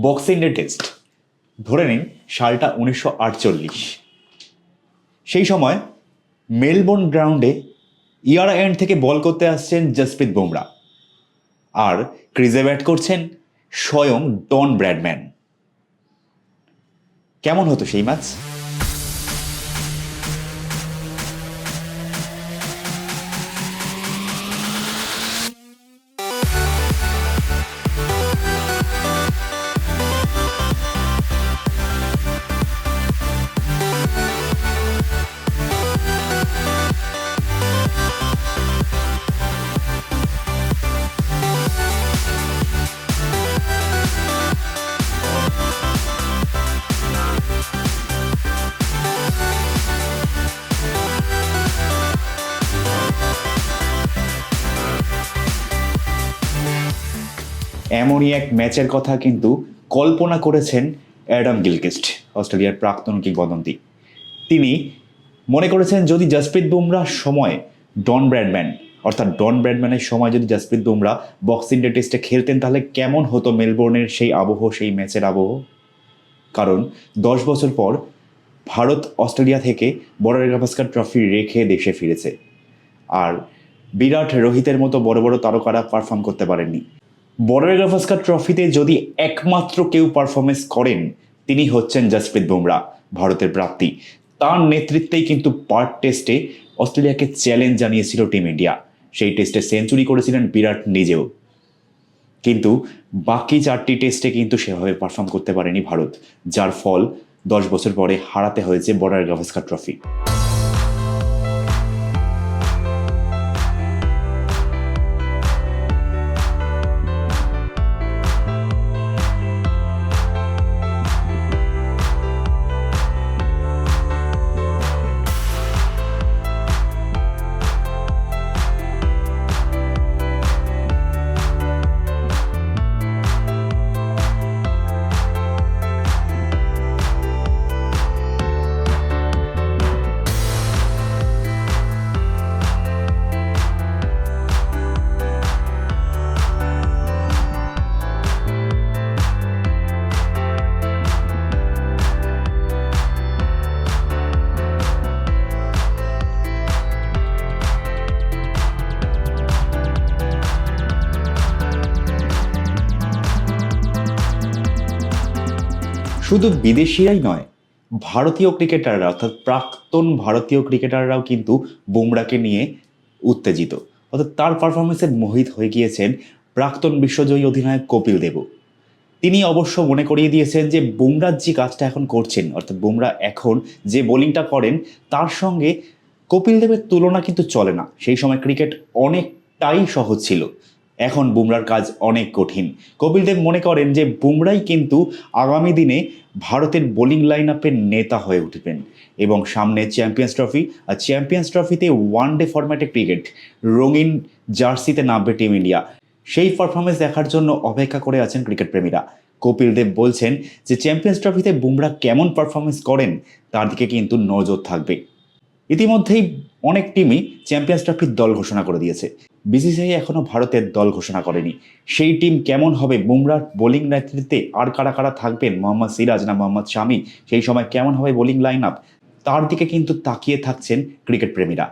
Boxing day test ধরে নিন, সালটা উনিশশো আটচল্লিশ। সেই সময় মেলবোর্ন গ্রাউন্ডে ইয়ার এন্ড থেকে বল করতে আসছেন জসপ্রীত বুমরা। আর ক্রিজে ব্যাট করছেন স্বয়ং ডন ব্র্যাডম্যান। কেমন হতো সেই ম্যাচ এমনই এক ম্যাচের কথা কিন্তু কল্পনা করেছেন অ্যাডাম গিলকেস্ট অস্ট্রেলিয়ার প্রাক্তন কিংবদন্তি। তিনি মনে করেছেন যদি জসপ্রীত বুমরার সময় ডন ব্র্যাডম্যান, অর্থাৎ ডন ব্র্যাডম্যানের সময় যদি জসপ্রীত বুমরা বক্সিং ডে টেস্টে খেলতেন, তাহলে কেমন হতো মেলবোর্নের সেই আবহ, সেই ম্যাচের আবহ? কারণ দশ বছর পর ভারত অস্ট্রেলিয়া থেকে বর্ডার গাভাস্কার ট্রফি রেখে দেশে ফিরেছে। আর বিরাট রোহিতের মতো বড় বড় তারকারা পারফর্ম করতে পারেননি। বর্ডার গাভাস্কার ট্রফিতে যদি একমাত্র কেউ পারফরমেন্স করেন, তিনি হচ্ছেন জসপ্রীত বুমরা, ভারতের প্রাপ্তি। তার নেতৃত্বেই কিন্তু পার্ট টেস্টে অস্ট্রেলিয়াকে চ্যালেঞ্জ জানিয়েছিল টিম ইন্ডিয়া সেই টেস্টে সেঞ্চুরি করেছিলেন বিরাট নিজেও। কিন্তু বাকি চারটি টেস্টে কিন্তু সেভাবে পারফর্ম করতে পারেনি ভারত, যার ফল দশ বছর পরে হারাতে হয়েছে বর্ডার গাভাস্কার ট্রফি শুধু বিদেশিরাই নয়, ভারতীয় ক্রিকেটাররা, অর্থাৎ প্রাক্তন ভারতীয় ক্রিকেটাররাও কিন্তু বুমরাকে নিয়ে উত্তেজিত। অর্থাৎ তার পারফরমেন্সে মোহিত হয়ে গিয়েছেন প্রাক্তন বিশ্বজয়ী অধিনায়ক কপিল দেব। তিনি অবশ্য মনে করিয়ে দিয়েছেন যে বুমরার যে কাজটা এখন করছেন, অর্থাৎ বুমরা এখন যে বোলিংটা করেন, তার সঙ্গে কপিল দেবের তুলনা কিন্তু চলে না। সেই সময় ক্রিকেট অনেকটাই সহজ ছিল। এখন বুমরার কাজ অনেক কঠিন। কপিল দেব মনে করেন যে বুমরাই কিন্তু আগামী দিনে ভারতের বোলিং লাইন আপের নেতা হয়ে উঠবেন এবং সামনে চ্যাম্পিয়ন্স ট্রফি আর চ্যাম্পিয়ন্স ট্রফিতে ওয়ান ডে ফরম্যাটে ক্রিকেট রঙিন জার্সিতে নামবে টিম ইন্ডিয়া সেই পারফরমেন্স দেখার জন্য অপেক্ষা করে আছেন ক্রিকেট প্রেমীরা। কপিল দেব বলছেন যে চ্যাম্পিয়ন্স ট্রফিতে বুমরা কেমন পারফরমেন্স করেন, তার দিকে কিন্তু নজর থাকবে। ইতিমধ্যেই অনেক টিমই চ্যাম্পিয়ন্স ট্রফির দল ঘোষণা করে দিয়েছে। বিসিসিআই এখনও ভারতের দল ঘোষণা করেনি। সেই টিম কেমন হবে বুমরার বোলিং নেতৃত্বে? আর কারা কারা থাকবেন? মোহাম্মদ সিরাজ না মোহাম্মদ শামি সেই সময় কেমন হবে বোলিং লাইন আপ তার দিকে কিন্তু তাকিয়ে থাকছেন ক্রিকেট প্রেমীরা।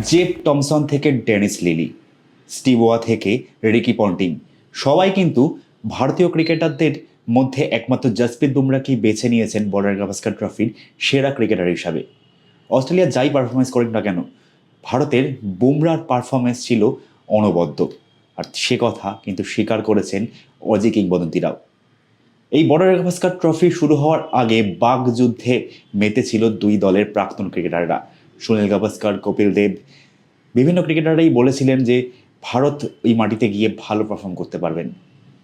জেফ টমসন থেকে ডেনিস লিলি স্টিভোয়া থেকে রিকি পন্টিং। সবাই কিন্তু ভারতীয় ক্রিকেটারদের মধ্যে একমাত্র জসপ্রীত বুমরাকেই বেছে নিয়েছেন বর্ডার গাভাস্কার ট্রফির সেরা ক্রিকেটার হিসাবে। অস্ট্রেলিয়া যাই পারফরমেন্স করুক না কেন, ভারতের বুমরার পারফরমেন্স ছিল অনবদ্য। আর সে কথা কিন্তু স্বীকার করেছেন অজি কিংবদন্তিরাও। এই বর্ডার গাভাস্কার ট্রফি শুরু হওয়ার আগে বাঘ যুদ্ধে মেতেছিল দুই দলের প্রাক্তন ক্রিকেটাররা। সুনীল গাভাস্কার, কপিল দেব, বিভিন্ন ক্রিকেটাররাই বলেছিলেন যে ভারত ওই মাটিতে গিয়ে ভালো পারফর্ম করতে পারবেন।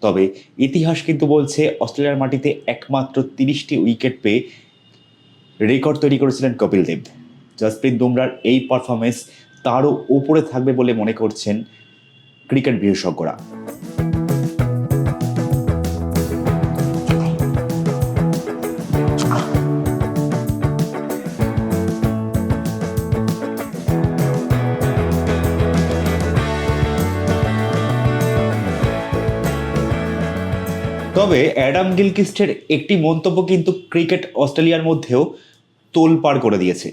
তবে ইতিহাস কিন্তু বলছে অস্ট্রেলিয়ার মাটিতে একমাত্র তিরিশটি উইকেট পেয়ে রেকর্ড তৈরি করেছিলেন কপিল দেব। জসপ্রীত বুমরার এই পারফরমেন্স তারও উপরে থাকবে বলে মনে করছেন ক্রিকেট বিশেষজ্ঞরা। তবে অ্যাডাম গিলকিস্টের একটি মন্তব্য কিন্তু ক্রিকেট অস্ট্রেলিয়ার মধ্যেও তোলপাড় করে দিয়েছে।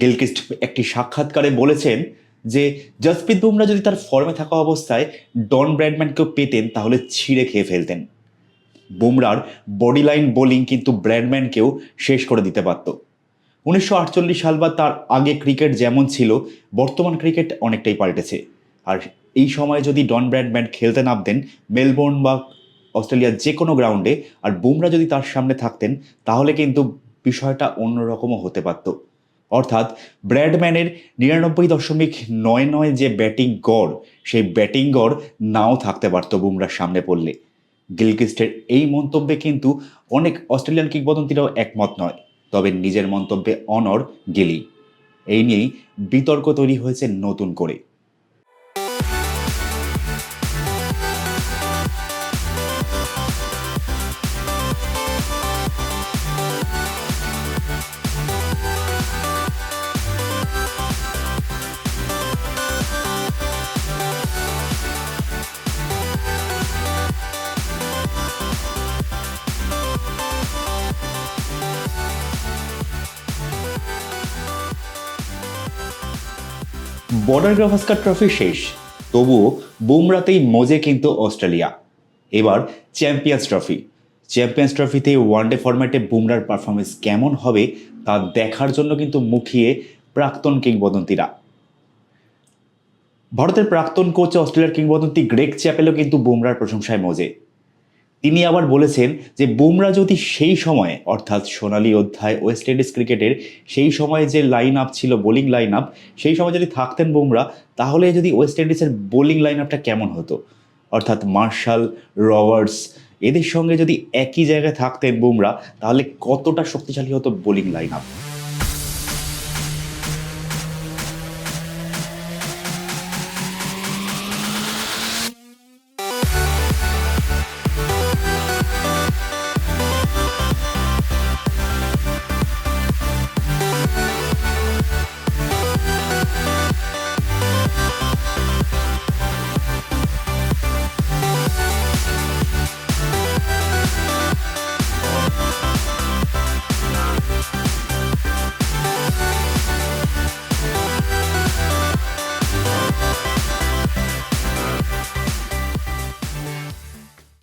গিলকিস্ট একটি সাক্ষাৎকারে বলেছেন যে, জসপ্রীত বুমরা যদি তার ফর্মে থাকা অবস্থায় ডন ব্র্যাডম্যানকেও পেতেন, তাহলে ছিঁড়ে খেয়ে ফেলতেন। বুমরার বডি লাইন বোলিং কিন্তু ব্র্যাডম্যানকেও শেষ করে দিতে পারত উনিশশো আটচল্লিশ সাল বা তার আগে ক্রিকেট যেমন ছিল, বর্তমান ক্রিকেট অনেকটাই পাল্টেছে। আর এই সময় যদি ডন ব্র্যাডম্যান খেলতে নামতেন, মেলবোর্ন বা অস্ট্রেলিয়ার যে কোনো গ্রাউন্ডে আর বুমরা যদি তার সামনে থাকতেন, তাহলে কিন্তু বিষয়টা অন্যরকমও হতে পারত। অর্থাৎ ব্র্যাডম্যানের নিরানব্বই দশমিক নয় নয় যে ব্যাটিং গড়, সেই ব্যাটিং গড় নাও থাকতে পারত বুমরার সামনে পড়লে। গিলকিস্টের এই মন্তব্যে কিন্তু অনেক অস্ট্রেলিয়ান কিংবদন্তিরাও একমত নয়, তবে নিজের মন্তব্যে অনর গিলি। এই নিয়েই বিতর্ক তৈরি হয়েছে নতুন করে। বর্ডার গাভাস্কার ট্রফি শেষ, তবুও বুমরাতেই মজে কিন্তু অস্ট্রেলিয়া। এবার চ্যাম্পিয়ন্স ট্রফি। চ্যাম্পিয়ন্স ট্রফিতে ওয়ানডে ফরম্যাটে বুমরার পারফরমেন্স কেমন হবে, তা দেখার জন্য কিন্তু মুখিয়ে প্রাক্তন কিংবদন্তিরা। ভারতের প্রাক্তন কোচ অস্ট্রেলিয়ার কিংবদন্তি গ্রেক চ্যাপেলও কিন্তু বুমরার প্রশংসায় মজে। তিনি আবার বলেছেন যে বুমরা যদি সেই সময়ে, অর্থাৎ সোনালী অধ্যায় ওয়েস্ট ইন্ডিজ ক্রিকেটের সেই সময়ে যে লাইন আপ ছিল বোলিং লাইন আপ সেই সময় যদি থাকতেন বুমরা, তাহলে যদি ওয়েস্ট ইন্ডিজের বোলিং লাইন আপটা কেমন হতো? অর্থাৎ মার্শাল রবার্টস এদের সঙ্গে যদি একই জায়গায় থাকতেন বুমরা, তাহলে কতটা শক্তিশালী হতো বোলিং লাইন আপ